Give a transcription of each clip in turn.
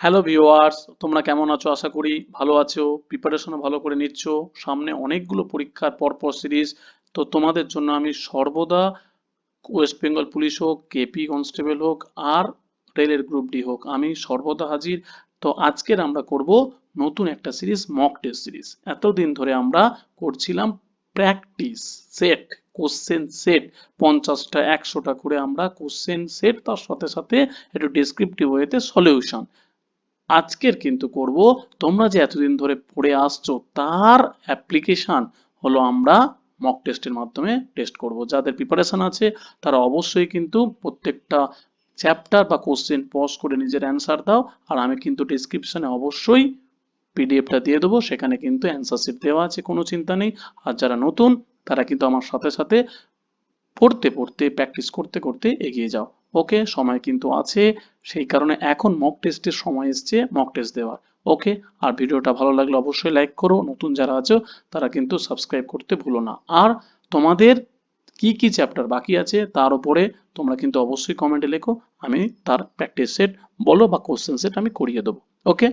Hello viewers তোমরা কেমন আছো? আশা করি ভালো আছো। প্রিপারেশনও ভালো করে নিচ্ছ। সামনে অনেকগুলো পরীক্ষার পরপর সিরিজ তো তোমাদের জন্য আমি সর্বদা ওয়েস্ট বেঙ্গল পুলিশ হোক কেপি কনস্টেবল হোক, আর রেলের গ্রুপ ডি হোক, আমি সর্বদা হাজির। তো আজকের আমরা করব নতুন একটা সিরিজ মক টেস্ট সিরিজ এতদিন ধরে আমরা করছিলাম প্র্যাকটিস সেট কোশ্চেন সেট পঞ্চাশটা, একশোটা করে আমরা কোশ্চেন সেট তার সাথে সাথে একটু ডেসক্রিপটিভ ওয়েতে সলিউশন আজকের কিন্তু করব, তোমরা যে এতদিন ধরে পড়ে আসছো, তার অ্যাপ্লিকেশন হলো আমরা মক টেস্টের মাধ্যমে টেস্ট করব। যাদের প্রিপারেশন আছে, তারা অবশ্যই কিন্তু প্রত্যেকটা চ্যাপ্টার বা কোশ্চেন পজ করে নিজের অ্যান্সার দাও, আর আমি কিন্তু ডিসক্রিপশনে অবশ্যই পিডিএফটা দিয়ে দেবো, সেখানে কিন্তু অ্যান্সার শিট দেওয়া আছে, কোনো চিন্তা নেই। আর যারা নতুন, তারা কিন্তু আমার সাথে সাথে পড়তে পড়তে প্র্যাকটিস করতে করতে এগিয়ে যাও। ওকে, সময় কিন্তু আছে। সেই কারণে এখন মক টেস্টের সময় এসছে মক টেস্ট দেওয়ার। ওকে, আর ভিডিওটা ভালো লাগলে অবশ্যই লাইক করো। নতুন যারা আছো, তারা কিন্তু সাবস্ক্রাইব করতে ভুলো না। আর তোমাদের কি কি চ্যাপ্টার বাকি আছে, তার উপরে তোমরা কিন্তু অবশ্যই কমেন্টে লেখো। আমি তার প্র্যাকটিস সেট বলো বা কোশ্চেন সেট আমি করিয়ে দেবো। ওকে?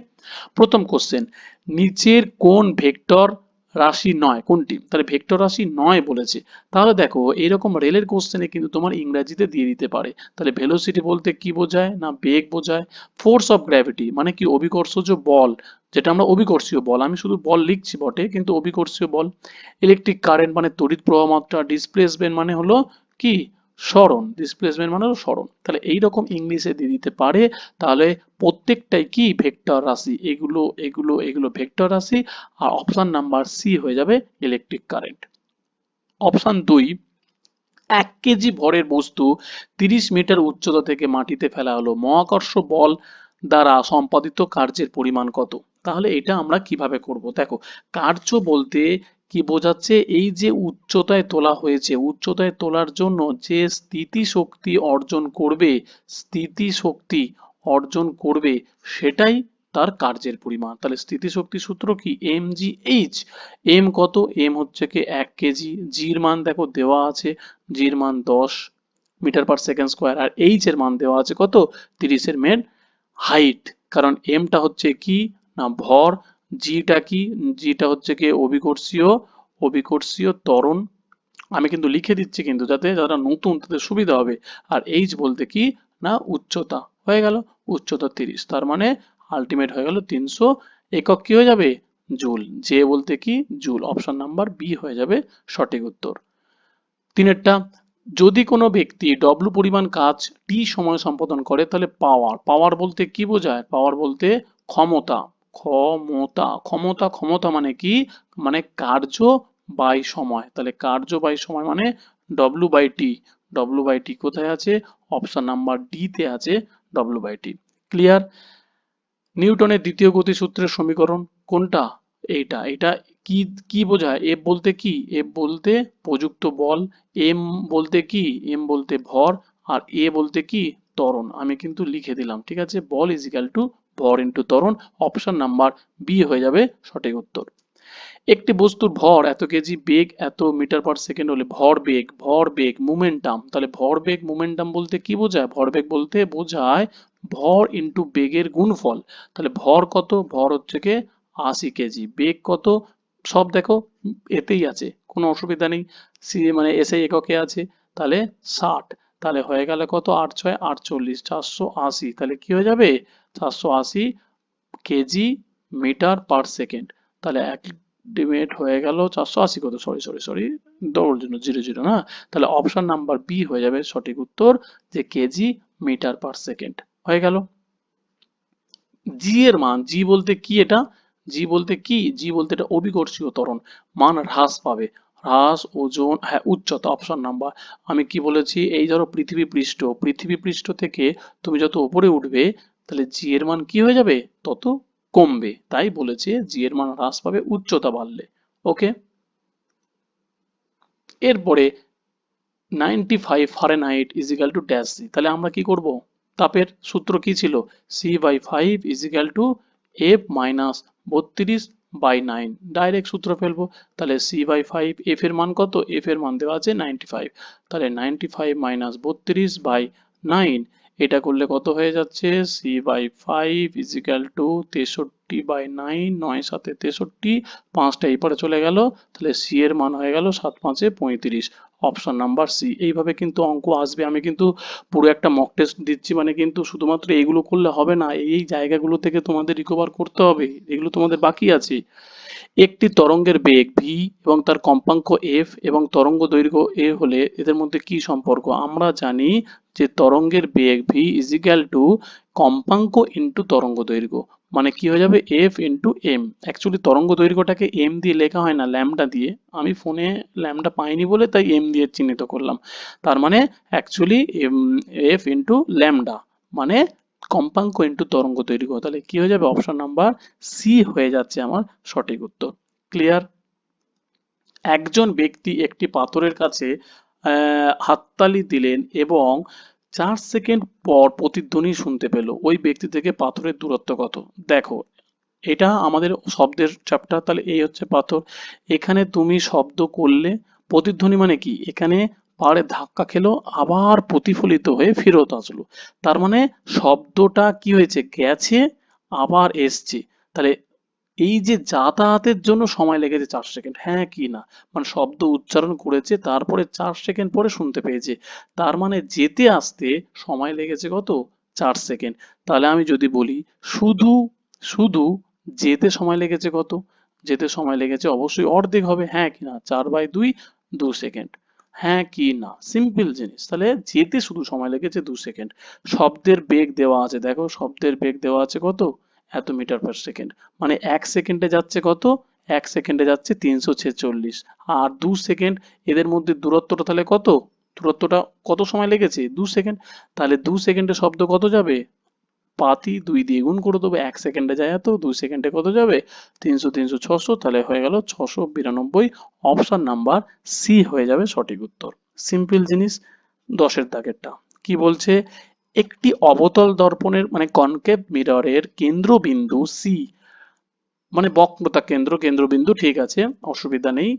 প্রথম কোশ্চেন নিচের কোন ভেক্টর রাশি নয়, কোনটি? তাহলে ভেক্টর রাশি নয় বলেছে। তাহলে দেখো, এরকম রেলের কোশ্চেনে কিন্তু তোমার ইংরাজিতে দিয়ে দিতে পারে। তাহলে ভেলোসিটি বলতে কি বোঝায়? না, বেগ বোঝায়? ফোর্স অফ গ্র্যাভিটি মানে কি? অভিকর্ষজ বল, যেটা আমরা অভিকর্ষীয় বল। আমি শুধু বল লিখছি বটে, কিন্তু অভিকর্ষীয় বল। ইলেকট্রিক কারেন্ট মানে তড়িৎ প্রবাহ মাত্রা ডিসপ্লেসমেন্ট মানে হলো কি? সরণ ডিসপ্লেসমেন্ট মানে হলো সরণ তাহলে এইরকম ইংলিশে দিয়ে দিতে পারে, তাহলে প্রত্যেকটাই কি? ভেক্টর রাশি। এগুলো এগুলো এগুলো ভেক্টর রাশি আর অপশন নাম্বার সি হয়ে যাবে ইলেকট্রিক কারেন্ট অপশন দুই, এক কেজি ভরের বস্তু তিরিশ মিটার উচ্চতা থেকে মাটিতে ফেলা হলো। মহাকর্ষ বল দ্বারা সম্পাদিত কার্যের পরিমাণ কত? তাহলে এটা আমরা কীভাবে করব? দেখো, কার্য বলতে কি বোঝাচ্ছে? এই যে উচ্চতায় তোলা হয়েছে, উচ্চতায় তোলার জন্য যে স্থিতি শক্তি অর্জন করবে স্থিতি শক্তি অর্জন করবে, সেটাই তার কার্যের পরিমাণ। তাহলে স্থিতিশক্তি সূত্র কি? এম জি এইচ এম কত? এম হচ্ছে কি এক কেজি জির মান দেখো দেওয়া আছে জির মান দশ মিটার পার সেকেন্ড স্কোয়ার আর এইচ এর মান দেওয়া আছে কত? তিরিশের মেন হাইট কারণ এমটা হচ্ছে কি? না, ভর। জিটা কি? জিটা হচ্ছে কি অভিকর্ষীয় অভিকর্ষীয় ত্বরণ। আমি কিন্তু লিখে দিচ্ছি কিন্তু যাতে যারা নতুন তাদের সুবিধা হবে। আর এইচ বলতে কি? না, উচ্চতা। হয়ে গেল, উচ্চতা তিরিশ। তার মানে আলটিমেট হয়ে গেল তিনশো। একক কি হয়ে যাবে? জুল। জে বলতে কি? জুল। অপশন নাম্বার বি হয়ে যাবে সঠিক উত্তর। তিনেরটা, যদি কোনো ব্যক্তি ডব্লু পরিমাণ কাজ টি সময় সম্পাদন করে, তাহলে পাওয়ার পাওয়ার বলতে কি বোঝায়? পাওয়ার বলতে ক্ষমতা। ক্ষমতা। ক্ষমতা ক্ষমতা মানে কি? মানে কার্য বাই সময়। তাহলে কার্য বাই সময় মানে W by T W by T কোথায় আছে? অপশন নাম্বার ডি তে আছে ডব্লু বাই টি ক্লিয়ার নিউটনের দ্বিতীয় গতিসূত্রের সমীকরণ কোনটা? এইটা। এটা কি কি বোঝায়? এফ বলতে কি? এফ বলতে প্রযুক্ত বল এম বলতে কি? এম বলতে ভর, আর এ বলতে কি? ত্বরণ। আমি কিন্তু লিখে দিলাম, ঠিক আছে? বল ইজ ইকাল টু ভর ইন্টু ত্বরণ অপশন নাম্বার বি হয়ে যাবে সঠিক উত্তর। একটি বস্তুর ভর এত কেজি বেগ এত মিটার পার সেকেন্ড হলে ভর বেগ ভর বেগ মোমেন্টাম তাহলে ভর বেগ মোমেন্টাম বলতে কি বোঝায়? ভর বেগ বলতে বোঝায় ভর ইন্টু বেগের গুণফল। তাহলে ভর কত? ভর হচ্ছে কি আশি কেজি। বেগ কত? সব দেখো এতেই আছে, কোনো অসুবিধা নেই। সি মানে এসে এককে আছে, তাহলে ষাট। তাহলে হয়ে গেল কত? আট ছয়, আটচল্লিশ, চারশো আশি। তাহলে কি হয়ে যাবে? চারশো আশি কেজি মিটার পার সেকেন্ড। তাহলে আলটিমেট হয়ে গেল চারশো আশি কত? সরি সরি সরি ডবল জন্য জিরো জিরো, না? তাহলে অপশন নাম্বার বি হয়ে যাবে সঠিক উত্তর যে কেজি মিটার পার সেকেন্ড। হয়ে গেল। জি এর মান, জি বলতে কি এটা? জি বলতে কি? জি বলতে এটা অভিকর্ষীয় ত্বরণ, মান হ্রাস পাবে। হ্রাস, ওজন হ্যাঁ উচ্চতা, অপশন নাম্বার। আমি কি বলেছি? এই ধরো পৃথিবী পৃষ্ঠ পৃথিবী পৃষ্ঠ থেকে তুমি যত উপরে উঠবে তাহলে জি এর মান কি হয়ে যাবে? তত কমবে। তাই বলেছে জি এর মান হ্রাস পাবে উচ্চতা বাড়লে। ওকে এরপরে ninety five Fahrenheit is equal to dash C তাহলে আমরা কি করব? তাপের সূত্র কি ছিল? C by five is equal to F minus বত্রিশ বাই নাইন ডাইরেক্ট সূত্র ফেলব। তাহলে সি বাই ফাইভ এফ এর মান কত? এফ এর মান দেওয়া আছে নাইনটি ফাইভ তাহলে নাইনটি ফাইভ মাইনাস বত্রিশ বাই নাইন এটা করলে কত হয়ে যাচ্ছে? C by five is equal to তেষট্টি বাই নাইন নয় সাতে তেষট্টি, পাঁচটা এই চলে গেল। তাহলে সি এর মান হয়ে গেল সাত পাঁচে পঁয়ত্রিশ। অপশন নাম্বার সি এইভাবে কিন্তু অঙ্ক আসবে। আমি কিন্তু পুরো একটা মক টেস্ট দিচ্ছি। মানে কিন্তু শুধুমাত্র এইগুলো করলে হবে না। এই জায়গাগুলো থেকে তোমাদের রিকভার করতে হবে। এগুলো তোমাদের বাকি আছে। একটি তরঙ্গের বেগ ভি এবং তার কম্পাঙ্ক এফ এবং তরঙ্গ দৈর্ঘ্য এ হলে এদের মধ্যে কি সম্পর্ক? আমরা জানি যে তরঙ্গের বেগ ভি ইজিক্যাল টু কম্পাঙ্ক ইন্টু তরঙ্গ দৈর্ঘ্য। মানে কি হয়ে যাবে? এফ ইন্টু এম অ্যাকচুয়ালি তরঙ্গ দৈর্ঘ্যটাকে এম দিয়ে লেখা হয় না ল্যামডা দিয়ে। আমি ফোনে ল্যামডা পাইনি বলে তাই এম দিয়ে চিহ্নিত করলাম। তার মানে অ্যাকচুয়ালি এফ ইন্টু ল্যামডা মানে কম্পাঙ্ক ইন্টু তরঙ্গ দৈর্ঘ্য তাহলে কি হয়ে যাবে অপশন নাম্বার সি হয়ে যাচ্ছে আমার সঠিক উত্তর। ক্লিয়ার একজন ব্যক্তি একটি পাথরের কাছে হাততালি দিলেন এবং চার সেকেন্ড পর প্রতিধ্বনি শুনতে পেল। ওই ব্যক্তি থেকে পাথরের দূরত্ব কত? দেখো, এটা আমাদের শব্দের চ্যাপ্টার তাহলে এই হচ্ছে পাথর। এখানে তুমি শব্দ করলে, প্রতিধ্বনি মানে কি? এখানে পাহাড়ে ধাক্কা খেলো, আবার প্রতিফলিত হয়ে ফেরত আসলো। তার মানে শব্দটা কি হয়েছে? গেছে, আবার এসছে। তাহলে এই যে যাতায়াতের জন্য সময় লেগেছে চার সেকেন্ড হ্যাঁ কি না? মানে শব্দ উচ্চারণ করেছে, তারপরে চার সেকেন্ড পরে শুনতে পেয়েছে। তার মানে যেতে আসতে সময় লেগেছে কত? চার সেকেন্ড। তাহলে আমি যদি বলি, শুধু শুধু যেতে সময় লেগেছে কত? যেতে সময় লেগেছে অবশ্যই অর্ধেক হবে হ্যাঁ কি না? চার বাই দুই, দু সেকেন্ড। হ্যাঁ কি না? সিম্পল জিনিস। তাহলে যেতে শুধু সময় লেগেছে দু সেকেন্ড শব্দের বেগ দেওয়া আছে। দেখো শব্দের বেগ দেওয়া আছে কত? এত মিটার পার সেকেন্ড মানে এক সেকেন্ডে যাচ্ছে কত? এক সেকেন্ডে যাচ্ছে তিনশো ছেচল্লিশ। আর দু সেকেন্ড এদের মধ্যে দূরত্বটা তাহলে কত? দূরত্বটা কত সময় লেগেছে? দু সেকেন্ড তাহলে দু সেকেন্ডে শব্দ কত যাবে? পাতি দুই দিয়ে গুণ করে দেবো, এক সেকেন্ডে যায় এত, দুই সেকেন্ডে কত যাবে? তিনশো তিনশো, ছশো, তাহলে হয়ে গেল ছশো বিরানব্বই। অপশন নাম্বার সি হয়ে যাবে সঠিক উত্তর। সিম্পল জিনিস, দশের দাগেরটা। কি বলছে? একটি অবতল দর্পণের মানে কনকেভ মিররের কেন্দ্রবিন্দু সি মানে বক্রতা কেন্দ্র, কেন্দ্রবিন্দু, ঠিক আছে, অসুবিধা নেই।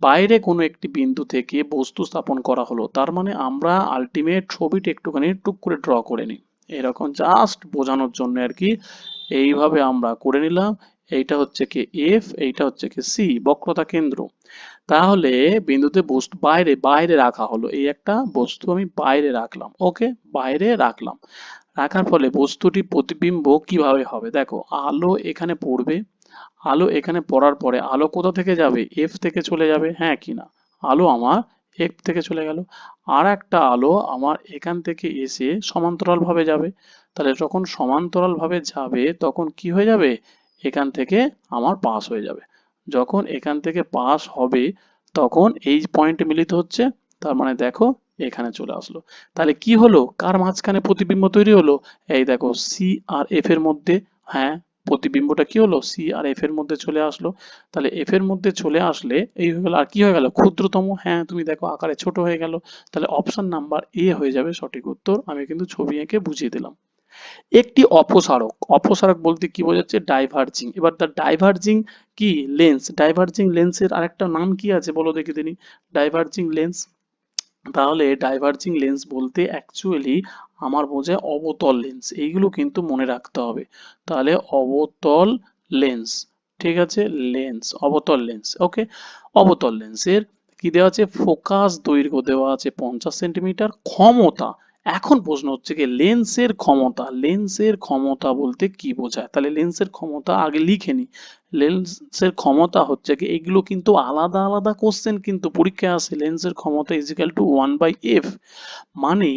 বাইরে কোনো একটি বিন্দু থেকে বস্তু স্থাপন করা হলো, তার মানে আমরা আলটিমেট ছবিটি একটুখানি টুক করে ড্র করে নিই। এরকম জাস্ট বোঝানোর জন্য আর কি, এইভাবে আমরা করে নিলাম। এইটা হচ্ছে কি এফ এইটা হচ্ছে কি সি বক্রতা কেন্দ্র। তাহলে বিন্দুতে বস্তু বাইরে বাইরে রাখা হলো। এই একটা বস্তু আমি বাইরে রাখলাম ওকে বাইরে রাখলাম। রাখার ফলে বস্তুটি প্রতিবিম্ব কীভাবে হবে? দেখো, আলো এখানে পড়বে। আলো এখানে পড়ার পরে আলো কোথা থেকে যাবে? এফ থেকে চলে যাবে হ্যাঁ কি না আলো আমার এফ থেকে চলে গেল। আর একটা আলো আমার এখান থেকে এসে সমান্তরাল ভাবে যাবে। তাহলে যখন সমান্তরাল ভাবে যাবে, তখন কি হয়ে যাবে? এখান থেকে আমার পাস হয়ে যাবে। যখন এখান থেকে পাস হবে, তখন এই পয়েন্ট মিলিত হচ্ছে, তার মানে দেখো এখানে চলে আসলো। তাহলে কি হলো? কার মাঝখানে প্রতিবিম্ব তৈরি হলো? এই দেখো সি আর এফ এর মধ্যে হ্যাঁ প্রতিবিম্বটা কি হলো? সি আর এফ এর মধ্যে চলে আসলো। তাহলে এফ এর মধ্যে চলে আসলে এই হয়ে গেল, আর কি হয়ে গেল? ক্ষুদ্রতম হ্যাঁ তুমি দেখো আকারে ছোট হয়ে গেল। তাহলে অপশন নাম্বার এ হয়ে যাবে সঠিক উত্তর। আমি কিন্তু ছবি এঁকে বুঝিয়ে দিলাম। একটি অপসারক অপসারক বলতে কি বোঝাচ্ছে? ডাইভার্জিং এবার তার ডাইভার্জিং কি? লেন্স ডাইভার্জিং লেন্সের আরেকটা নাম কি আছে? বলো দেখি তিনি। ডাইভার্জিং লেন্স তাহলে ডাইভার্জিং লেন্স বলতে অ্যাকচুয়ালি আমার বোঝায় অবতল লেন্স এইগুলো কিন্তু মনে রাখতে হবে। তাহলে অবতল লেন্স ঠিক আছে? লেন্স অবতল লেন্স ওকে অবতল লেন্সের কি দেওয়া আছে? ফোকাস দৈর্ঘ্য দেওয়া আছে পঞ্চাশ সেন্টিমিটার ক্ষমতা এখন প্রশ্ন হচ্ছে কি লেন্সের ক্ষমতা লেন্সের ক্ষমতা বলতে কি বোঝায়? তাহলে লেন্সের ক্ষমতা আগে লিখে নি। লেন্সের ক্ষমতা হচ্ছে কি, এগুলো কিন্তু আলাদা আলাদা কোশ্চেন কিন্তু পরীক্ষায় আসে। লেন্সের ক্ষমতা is equal to one by F মানে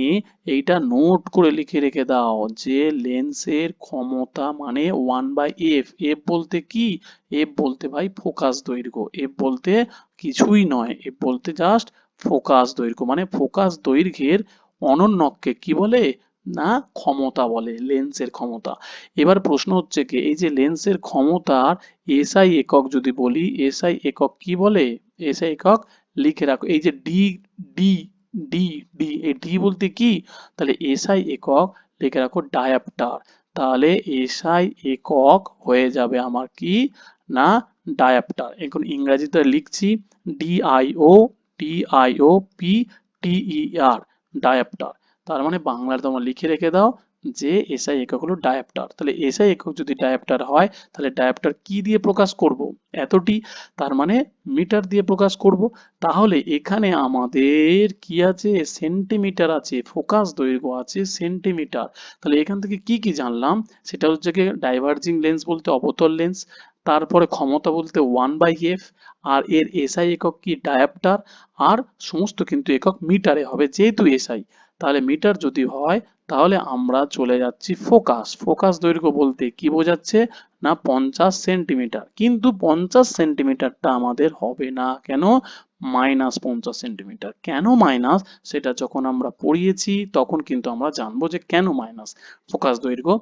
এইটা নোট করে লিখে রেখে দাও যে লেন্সের ক্ষমতা মানে ওয়ান বাই এফ এফ বলতে কি? এফ বলতে ভাই ফোকাস দৈর্ঘ্য। এফ বলতে কিছুই নয়। এফ বলতে জাস্ট ফোকাস দৈর্ঘ্য। মানে ফোকাস দৈর্ঘ্যের অনন্যককে কি বলে? না, ক্ষমতা বলে, লেন্সের ক্ষমতা। এবার প্রশ্ন হচ্ছে কি, এই যে লেন্সের ক্ষমতার এসআই একক যদি বলি, এসআই একক কি বলে? এসআই একক লিখে রাখো। এই যে ডি ডি ডি ডি, এই ডি বলতে কি? তাহলে এসআই একক লিখে রাখো ডায়াপ্টার। তাহলে এসআই একক হয়ে যাবে আমার কি? না, ডায়াপ্টার। এখন ইংরেজিতে লিখছি, DIO DIO P TER dioptre তার মানে বাংলার তোমরা লিখে রেখে দাও যে এসআই একক হলো ডায়াপ্টার তাহলে এসআই একক যদি ডায়াপ্টার হয়, তাহলে ডায়াপ্টার কি দিয়ে প্রকাশ করব? এতটি, তার মানে মিটার দিয়ে প্রকাশ করব। তাহলে এখানে আমাদের কি আছে? সেন্টিমিটার আছে ফোকাস দৈর্ঘ্য আছে সেন্টিমিটার তাহলে এখান থেকে কি কি জানলাম? সেটা হচ্ছে কি ডাইভার্জিং লেন্স বলতে অবতল লেন্স তারপরে ক্ষমতা বলতে ওয়ান বাই এফ আর এর এসআই একক কি ডায়াপ্টার আর সমস্ত কিন্তু একক মিটারে হবে যেহেতু এসআই তাহলে মিটার যদি হয়, তাহলে আমরা চলে যাচ্ছি ফোকাস ফোকাস দৈর্ঘ্য বলতে কি বোঝাচ্ছে? না, পঞ্চাশ সেন্টিমিটার কিন্তু পঞ্চাশ সেন্টিমিটারটা আমাদের হবে না। কেন? মাইনাস পঞ্চাশ সেন্টিমিটার কেন মাইনাস সেটা যখন আমরা পড়িয়েছি, তখন কিন্তু আমরা জানব যে কেন মাইনাস ফোকাস দৈর্ঘ্য।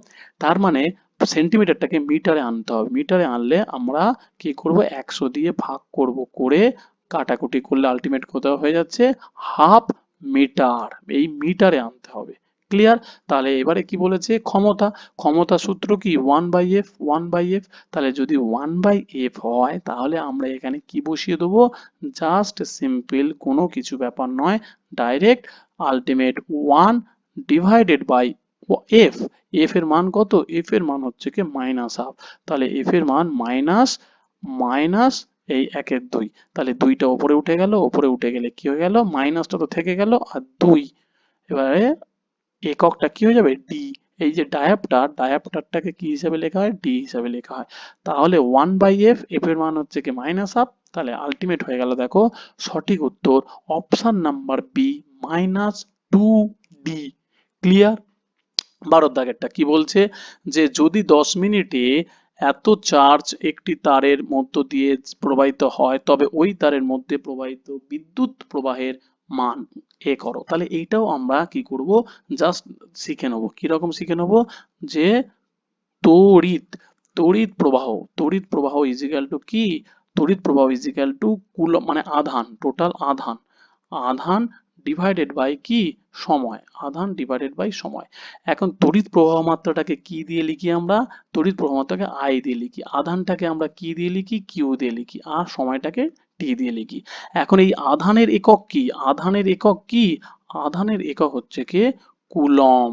তার মানে সেন্টিমিটারটাকে মিটারে আনতে হবে। মিটারে আনলে আমরা কি করব? একশো দিয়ে ভাগ করব করে কাটাকুটি করলে আলটিমেট কোথাও হয়ে যাচ্ছে? হাফ মিটার এই মিটারে আনতে হবে। ক্লিয়ার তাহলে এবারে কি বলেছে? ক্ষমতা। ক্ষমতা সূত্র কি? One by F one by F তাহলে যদি ওয়ান বাই এফ হয়, তাহলে আমরা এখানে কি বসিয়ে দেবো? জাস্ট সিম্পল কোনো কিছু ব্যাপার নয়। Direct ultimate one divided by F F এর মান কত? এফ এর মান হচ্ছে কি মাইনাস হাফ তাহলে এফ এর মান মাইনাস মাইনাস এই একের দুই। তাহলে দুইটা উপরে উঠে গেল উপরে উঠে গেলে কি হয়ে গেল? মাইনাসটা তো থেকে গেল, আর দুই। এবারে এককটা কি হয়ে যাবে? ডি এই যে ডায়াপ্টার ডায়াপ্টারটাকে কি হিসাবে লেখা হয়? ডি হিসাবে লেখা হয়। তাহলে ওয়ান বাই এফ এফ এর মান হচ্ছে কি মাইনাস হাফ তাহলে আলটিমেট হয়ে গেল, দেখো, সঠিক উত্তর option number B minus two D clear বারো দাগেরটা কি বলছে? যে যদি দশ মিনিটে এত চার্জ একটি তারের মধ্য দিয়ে প্রবাহিত হয়, তবে ওই তারের মধ্যে প্রবাহিত বিদ্যুৎ প্রবাহের মান এ করো। তাহলে এইটাও আমরা কি করব? জাস্ট শিখে নেব। কীরকম শিখে নেব? যে তড়িৎ তড়িৎ প্রবাহ তড়িৎ প্রবাহ ইজিক্যাল টু কি? তড়িৎ প্রবাহ ইজিক্যাল টু কুলম মানে আধান টোটাল আধান। আধান ডিভাইডেড বাই কি? সময়। আধান ডিভাইডেড বাই সময়। এখন তড়িৎ প্রবাহ মাত্রাটাকে কি দিয়ে লিখি আমরা? তড়িৎ প্রবাহ মাত্রাকে আই দিয়ে লিখি। আধানটাকে আমরা কি দিয়ে লিখি? কিউ দিয়ে লিখি। আর সময়টাকে টি দিয়ে লিখি। এখন এই আধানের একক কি? আধানের একক কি? আধানের একক হচ্ছে কি? কুলম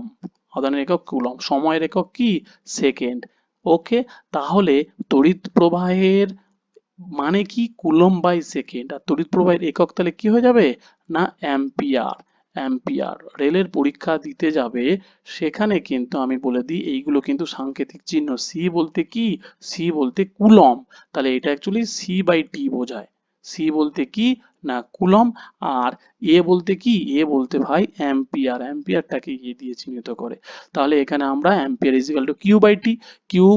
আধানের একক কুলম সময়ের একক কি? সেকেন্ড। ওকে? তাহলে তড়িৎ প্রবাহের মানে কি কুলম বাই সেকেন্ড আর তড়িৎ প্রবাহের একক তাহলে কি হয়ে যাবে? না অ্যাম্পিয়ার অ্যাম্পিয়ার রেলের পরীক্ষা দিতে যাবে, সেখানে কিন্তু আমি বলে দিই, এইগুলো কিন্তু সাংকেতিক চিহ্ন। সি বলতে কি? সি বলতে কুলম তাহলে এটা অ্যাকচুয়ালি সি বাই টি বোঝায়। সি বলতে কি? না কুলম আর এ বলতে কি? এ বলতে ভাই অ্যাম্পিয়ার অ্যাম্পিয়ারটাকে এ দিয়ে চিহ্নিত করে। তাহলে এখানে আমরা ampere is equal to Q by T Q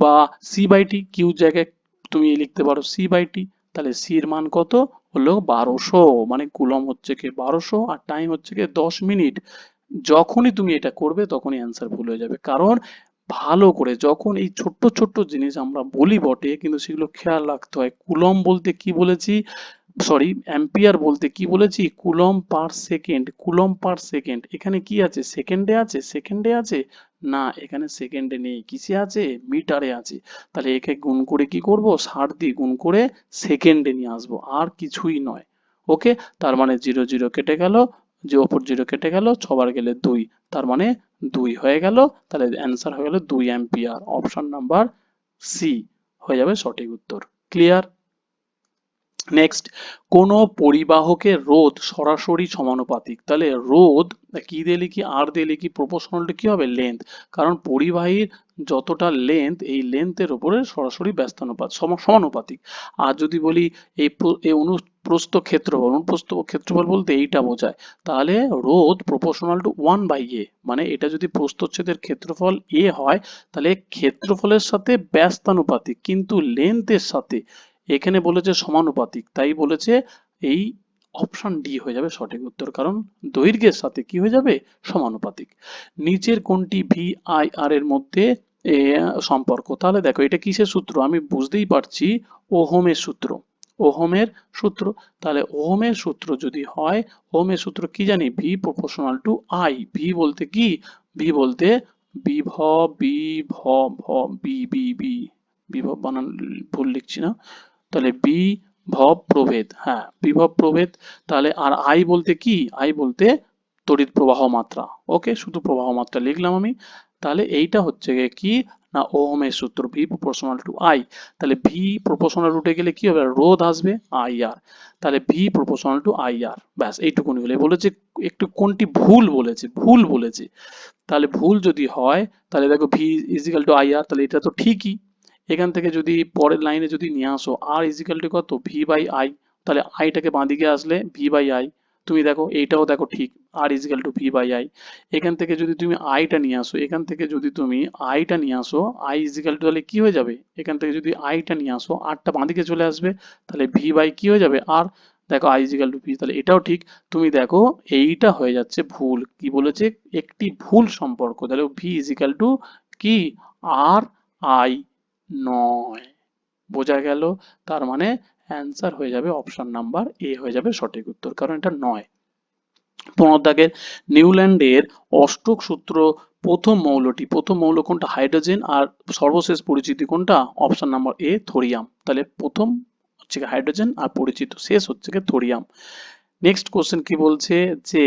বা সি বাই টি কিউ জায়গায় তুমি লিখতে পারো সি বাই টি তাহলে সি এর মান কত? হলো বারোশো মানে কুলম হচ্ছে কি বারোশো আর টাইম হচ্ছে কি দশ মিনিট। যখনই তুমি এটা করবে, তখনই অ্যান্সার ভুল হয়ে যাবে। কারণ ভালো করে যখন এই ছোট্ট ছোট্ট জিনিস আমরা বলি বটে, কিন্তু সেগুলো খেয়াল রাখতে হয়। কুলম বলতে কি বলেছি? সরি অ্যাম্পিয়ার বলতে কি বলেছি? Coulomb per second coulomb per second এখানে কি আছে? সেকেন্ডে আছে? সেকেন্ডে আছে? না, এখানে সেকেন্ডে নেই। কিসে আছে? মিটারে আছে। তাহলে একে গুণ করে কি করব? ষাট দিয়ে গুণ করে সেকেন্ডে নিয়ে আসব। আর কিছুই নয়। ওকে তার মানে জিরো জিরো কেটে গেল। যে ওপর জিরো কেটে গেল, ছবার গেলে দুই। তার মানে দুই হয়ে গেল। তাহলে অ্যান্সার হয়ে গেল দুই অ্যাম্পিয়ার অপশন নাম্বার সি হয়ে যাবে সঠিক উত্তর। ক্লিয়ার নেক্সট কোন পরিবাহকের রোধ সরাসরি সমানুপাতিক। তাহলে রোধ, কি দিয়ে লিখি, আর দিয়ে লিখি প্রপোর্শনাল টু কি হবে? লেন্থ কারণ পরিবাহীর যতটা লেন্থ এই লেন্থের উপরে সরাসরি ব্যস্তানুপাত সমানুপাতিক। আর যদি বলি, এই এই অনুপ্রস্থ ক্ষেত্রফল অনুপ্রস্থ ক্ষেত্রফল বলতে এইটা বোঝায়। তাহলে রোধ proportional to one by A মানে এটা যদি প্রস্থচ্ছেদের ক্ষেত্রফল এ হয়, তাহলে ক্ষেত্রফলের সাথে ব্যস্তানুপাতিক, কিন্তু লেন্থের সাথে এখানে বলেছে সমানুপাতিক, তাই বলেছে এই অপশন ডি হয়ে যাবে সঠিক উত্তর, কারণ দৈর্ঘ্যের সাথে কি হয়ে যাবে? সমানুপাতিক। নিচের কোনটি ভি আই আর এর মধ্যে সম্পর্ক? তাহলে দেখো, এটা কিসের সূত্র? আমি বুঝতেই পারছি ওহমের সূত্র। ওহমের সূত্র, তাহলে ওহমের সূত্র যদি হয়, ওহমের সূত্র কি জানি? V proportional to I V বলতে কি? ভি বলতে বিভব বিভব বি বি বি বিভব বানান, ভুল লিখছি না। তাহলে বিভব প্রভেদ হ্যাঁ বিভব প্রভেদ, তাহলে আর আই বলতে কি? আই বলতে তড়িৎ প্রবাহ মাত্রা। ওকে শুধু প্রবাহ মাত্রা লিখলাম আমি। তাহলে এইটা হচ্ছে কি? না, ওহমের সূত্র ভি প্রপোর্শনাল টু আই তাহলে ভি প্রপোর্শনাল রুটে গেলে কি হবে? রোধ আসবে আই আর তাহলে V proportional to I R ব্যাস, এইটুকুনি হলে বলেছে, একটু কোনটি ভুল বলেছে ভুল বলেছে। তাহলে ভুল যদি হয়, তাহলে দেখো V is equal to I R তাহলে এটা তো ঠিকই। এখান থেকে যদি পরের লাইনে যদি নিয়ে আসো আর ইজিক্যাল টু কত? ভি বাই আই তাহলে আইটাকে বাঁদিকে আসলে ভি বাই আই তুমি দেখো, এইটাও দেখো ঠিক R is equal to V by I এখান থেকে যদি তুমি আইটা নিয়ে আসো, এখান থেকে যদি তুমি আইটা নিয়ে আসো আই ইজিক্যাল টু তাহলে কি হয়ে যাবে? এখান থেকে যদি আইটা নিয়ে আসো আরটা বাঁদিকে চলে আসবে, তাহলে ভি বাই কি হয়ে যাবে? আর দেখো আই ইজিক্যাল টু ভি তাহলে এটাও ঠিক। তুমি দেখো, এইটা হয়ে যাচ্ছে ভুল। কি বলেছে? একটি ভুল সম্পর্ক। তাহলে ভি ইজিক্যাল টু কি? আর আই নয়। বোঝা গেল, তার মানে অ্যান্সার হয়ে যাবে অপশন নাম্বার এ হয়ে যাবে সঠিক উত্তর, কারণ এটা নয়। পনেরো দাগের নিউল্যান্ডের অষ্টক সূত্র প্রথম মৌলটি, প্রথম মৌল কোনটা? হাইড্রোজেন আর সর্বশেষ পরিচিতি কোনটা? অপশন নাম্বার এ থোরিয়াম তাহলে প্রথম হচ্ছে হাইড্রোজেন আর পরিচিত শেষ হচ্ছে থোরিয়াম নেক্সট কোশ্চেন কি বলছে? যে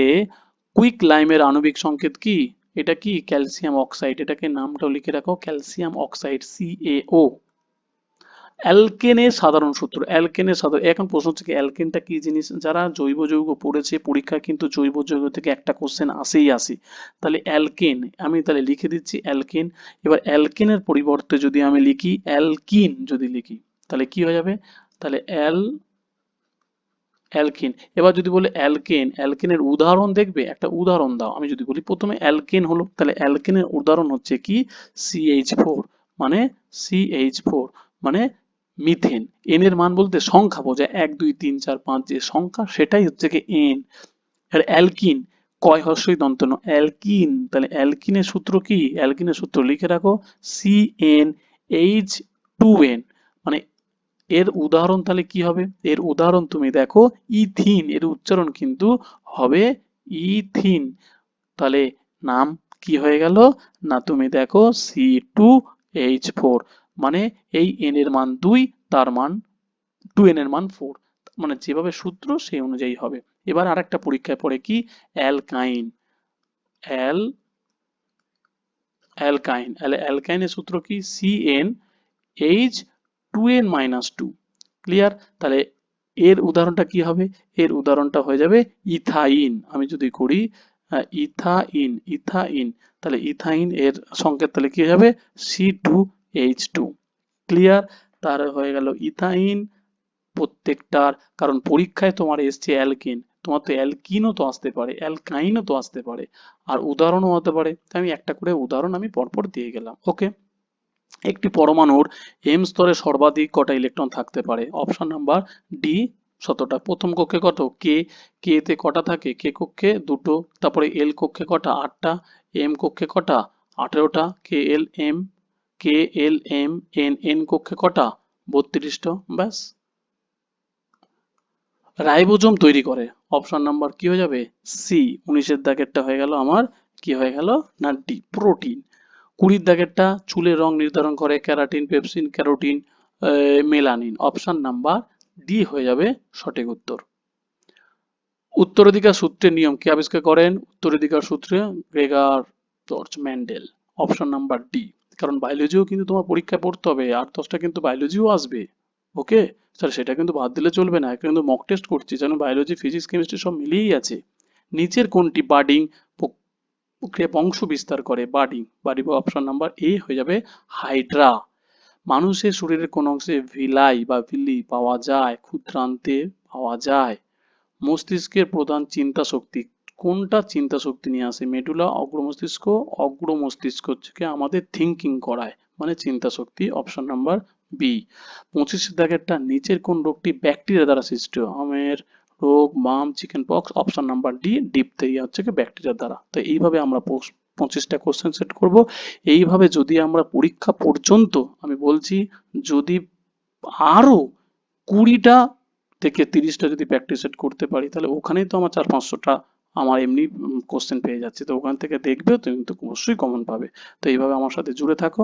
কুইক লাইমের আণবিক সংকেত কি? এটা কি? Calcium oxide. এটাকে নামটাও লিখে রাখো, ক্যালসিয়াম অক্সাইড সিএও অ্যালকেনের সাধারণ সূত্র, অ্যালকেনের সাধারণ এখন প্রশ্ন হচ্ছে কি, অ্যালকেনটা কি জিনিস? যারা জৈব যৌগ পড়েছে, পরীক্ষায় কিন্তু জৈব যৌগ থেকে একটা কোশ্চেন আসেই আসে। তাহলে অ্যালকেন, আমি তাহলে লিখে দিচ্ছি অ্যালকেন। এবার অ্যালকেনের পরিবর্তে যদি আমি লিখি, অ্যালকিন যদি লিখি, তাহলে কি হয়ে যাবে? তাহলে অ্যাল অ্যালকেন। এবার যদি বলে অ্যালকেন, অ্যালকেনের উদাহরণ দেখবে? একটা উদাহরণ দাও। আমি যদি বলি প্রথমে অ্যালকেন হলো, তাহলে অ্যালকেনের উদাহরণ হচ্ছে কি? সিএইচ ফোর মানে সিএইচ ফোর মানে মিথেন এন এর মান বলতে সংখ্যা বোঝায়। এক, দুই, তিন, চার, পাঁচ, যে সংখ্যা, সেটাই হচ্ছে কি এন আর অ্যালকিন, কয় হর্ষই দন্তন অ্যালকিন, তাহলে অ্যালকিনের সূত্র কি? অ্যালকিনের সূত্র লিখে রাখো। C N H two N এর উদাহরণ তাহলে কি হবে? এর উদাহরণ তুমি দেখো, ইথিন, এর উচ্চারণ কিন্তু হবে ইথিন। তাহলে নাম কি হয়ে গেল? না, তুমি দেখো সি টু এইচ ফোর মানে এই এন এর মান দুই, তার মান টু এন এর মান ফোর মানে যেভাবে সূত্র সেই অনুযায়ী হবে। এবার আরেকটা পরীক্ষায় পড়ে কি? অ্যালকাইন। অ্যাল, অ্যালকাইন অ্যালকাইনের সূত্র কি? C N H two N minus two. Clear? তাহলে এর উদাহরণটা কি হবে? এর উদাহরণটা হয়ে যাবে ইথাইন। আমি যদি করি ইথাইন ইথাইন, তাহলে ইথাইন এর সংকেত তাহলে কি হবে C two H two. Clear? তার হয়ে গেল ইথাইন প্রত্যেকটার, কারণ পরীক্ষায় তোমার এসছে অ্যালকিন। তোমার তো অ্যালকিনও তো আসতে পারে, অ্যালকাইনও তো আসতে পারে, আর উদাহরণও হতে পারে। আমি একটা করে উদাহরণ আমি পরপর দিয়ে গেলাম। ওকে? একটি পরমাণুর এম স্তরে সর্বাধিক কটা ইলেকট্রন থাকতে পারে? অপশন নাম্বার ডি শতটা প্রথম কক্ষে কত? কে কে তে কটা থাকে? কে কক্ষে দুটো, তারপরে এল কক্ষে কটা? আটটা। এম কক্ষে কটা? আঠেরোটা। K L M K L M N N কক্ষে কটা? বত্রিশটা। ব্যাস। রাইবোজোম তৈরি করে। অপশন নাম্বার কি হয়ে যাবে? সি উনিশের দাগেরটা হয়ে গেল আমার। কি হয়ে গেল? না ডি প্রোটিন কুড়ির দাগেরটা চুলের রং নির্ধারণ করে keratin, pepsin, carotene melanin. Option number D হয়ে যাবে সঠিক উত্তর। উত্তরাধিকার সূত্রের নিয়ম কে আবিষ্কার করেন? উত্তরাধিকার সূত্রে Gregor George Mendel. Option number D কারণ বায়োলজিও কিন্তু তোমার পরীক্ষায় পড়তে হবে আট দশটা কিন্তু বায়োলজিও আসবে। ওকে? তাহলে সেটা কিন্তু বাদ দিলে চলবে না। কিন্তু মক টেস্ট করছি, যেন বায়োলজি ফিজিক্স কেমিস্ট্রি সব মিলিয়েই আছে। নিচের কোনটি বার্ডিং প্রক্রিয়া বংশ বিস্তার করে budding budding option number A হয়ে যাবে হাইড্রা মানুষের শরীরের কোন অংশে ভিলাই বা ভিলি পাওয়া যায়, ক্ষুদ্রান্তে পাওয়া যায়। মস্তিষ্কের প্রধান চিন্তা শক্তি, কোনটা চিন্তা শক্তি নিয়ে আসে? মেডুলা অগ্র মস্তিষ্ক অগ্র মস্তিষ্ক থেকে আমাদের থিঙ্কিং করায় মানে চিন্তা শক্তি অপশন নাম্বার বি পঁচিশের দাগেরটা নিচের কোন রোগটি ব্যাকটেরিয়া দ্বারা সৃষ্ট আমের রোগ মাম chicken pox option number D diphtheria হচ্ছে কি ব্যাকটেরিয়া দ্বারা। তো এইভাবে আমরা পঁচিশটা কোশ্চেন সেট করব। এইভাবে যদি আমরা পরীক্ষা পর্যন্ত, আমি বলছি যদি আরও কুড়িটা থেকে তিরিশটা যদি প্র্যাকটিস সেট করতে পারি, তাহলে ওখানেই তো আমার চার পাঁচশোটা আমার এমনি কোশ্চেন পেয়ে যাচ্ছে। তো ওখান থেকে দেখবেও তো কিন্তু অবশ্যই কমন পাবে। তো এইভাবে আমার সাথে জুড়ে থাকো।